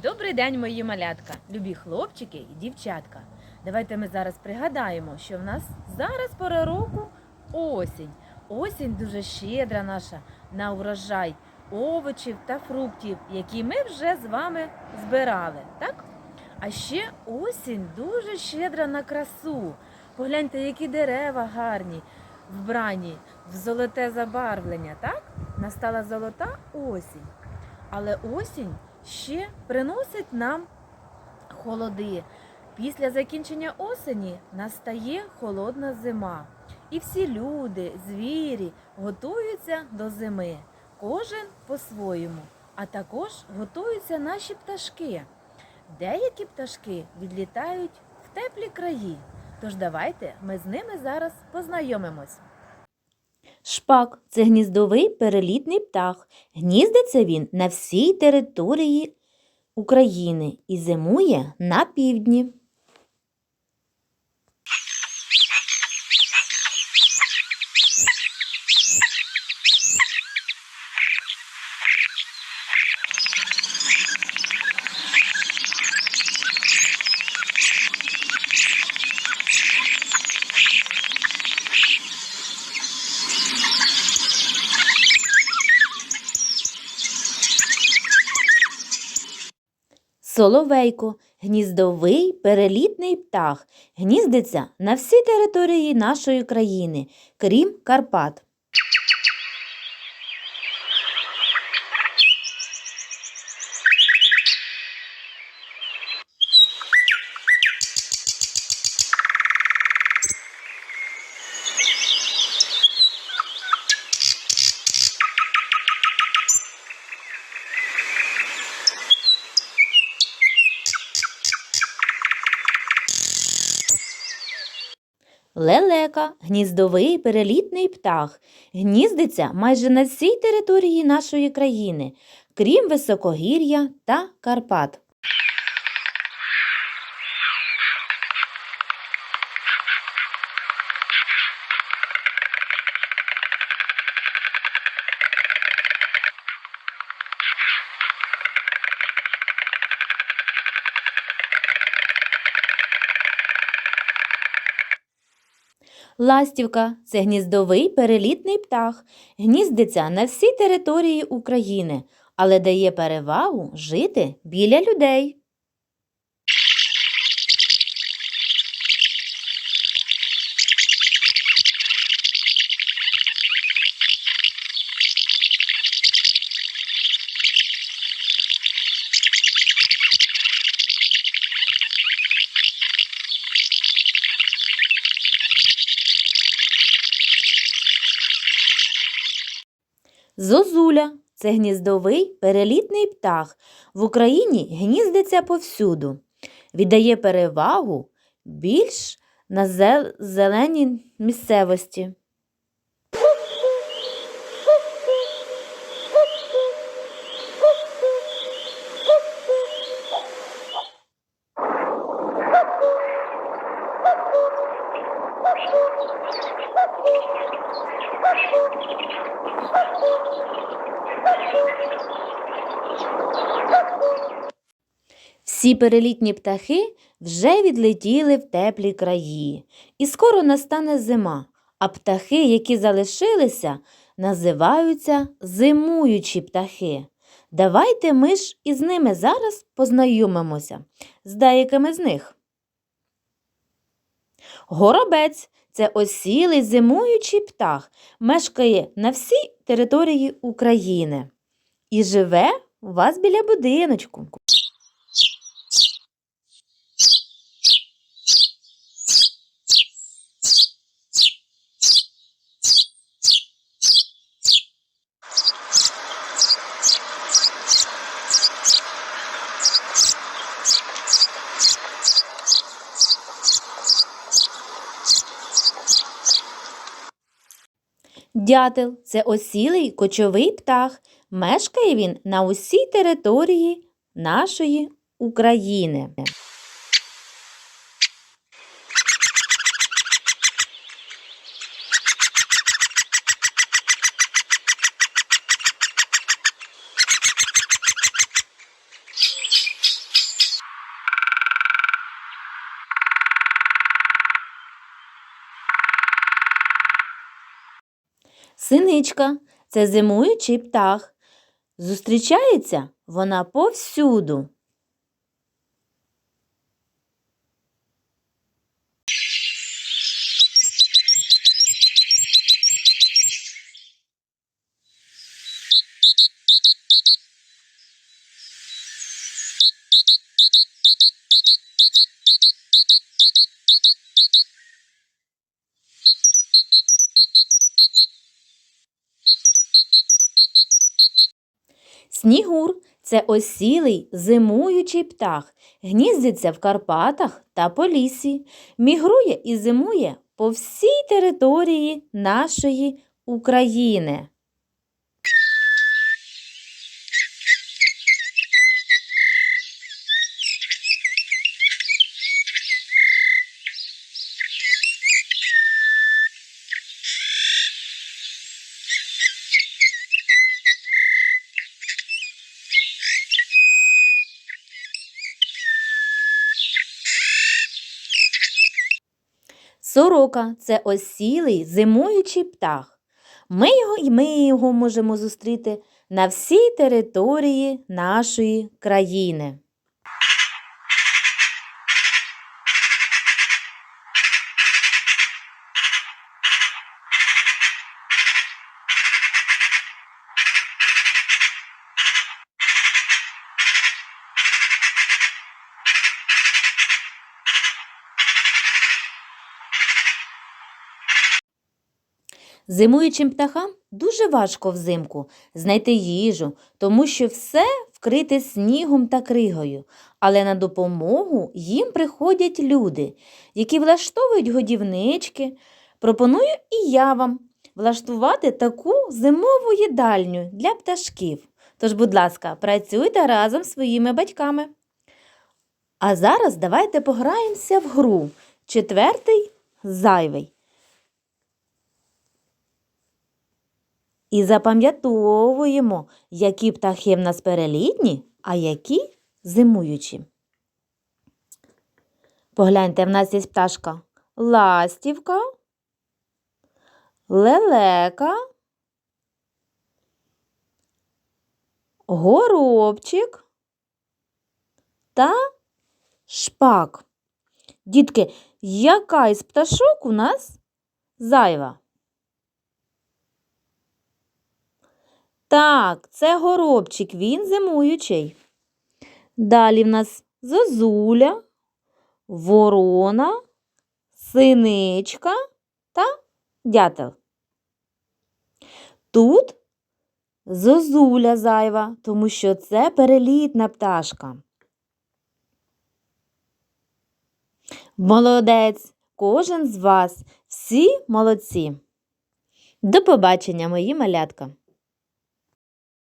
Добрий день, мої малятка, любі хлопчики і дівчатка. Давайте ми зараз пригадаємо, що в нас зараз пора року осінь. Осінь дуже щедра наша на урожай овочів та фруктів, які ми вже з вами збирали. Так? А ще осінь дуже щедра на красу. Погляньте, які дерева гарні, вбрані в золоте забарвлення. Так? Настала золота осінь. Але осінь ще приносить нам холоди. Після закінчення осені настає холодна зима. І всі люди, звірі готуються до зими. Кожен по-своєму. А також готуються наші пташки. Деякі пташки відлітають в теплі краї. Тож давайте ми з ними зараз познайомимось. Шпак це гніздовий перелітний птах. Гніздиться він на всій території України і зимує на півдні. Соловейко гніздовий перелітний птах. Гніздиться на всій території нашої країни, крім Карпат. Лелека гніздовий перелітний птах. Гніздиться майже на всій території нашої країни, крім високогір'я та Карпат. Ластівка це гніздовий перелітний птах. Гніздиться на всій території України, але дає перевагу жити біля людей. Зозуля це гніздовий перелітний птах. В Україні гніздиться повсюду. Віддає перевагу більш на зеленій місцевості. Всі перелітні птахи вже відлетіли в теплі краї, і скоро настане зима, а птахи, які залишилися, називаються зимуючі птахи. Давайте ми ж із ними зараз познайомимося з деякими з них. Горобець це осілий зимуючий птах, мешкає на всій території України і живе у вас біля будиночку. Дятел це осілий кочовий птах. Мешкає він на усій території нашої України. Синичка це зимуючий птах. Зустрічається вона повсюду. Снігур це осілий зимуючий птах, гніздиться в Карпатах та по лісі, мігрує і зимує по всій території нашої України. Сорока це осілий зимуючий птах. Ми його і ми його можемо зустріти на всій території нашої країни. Зимуючим птахам дуже важко взимку знайти їжу, тому що все вкрите снігом та кригою. Але на допомогу їм приходять люди, які влаштовують годівнички. Пропоную і я вам влаштувати таку зимову їдальню для пташків. Тож, будь ласка, працюйте разом з своїми батьками. А зараз давайте пограємося в гру. Четвертий зайвий. І запам'ятовуємо, які птахи в нас перелітні, а які зимуючі. Погляньте, в нас є пташка ластівка, лелека, горобчик та шпак. Дітки, яка із пташок у нас зайва? Так, це горобчик, він зимуючий. Далі в нас зозуля, ворона, синичка та дятел. Тут зозуля зайва, тому що це перелітна пташка. Молодець, кожен з вас, всі молодці. До побачення, мої малятка.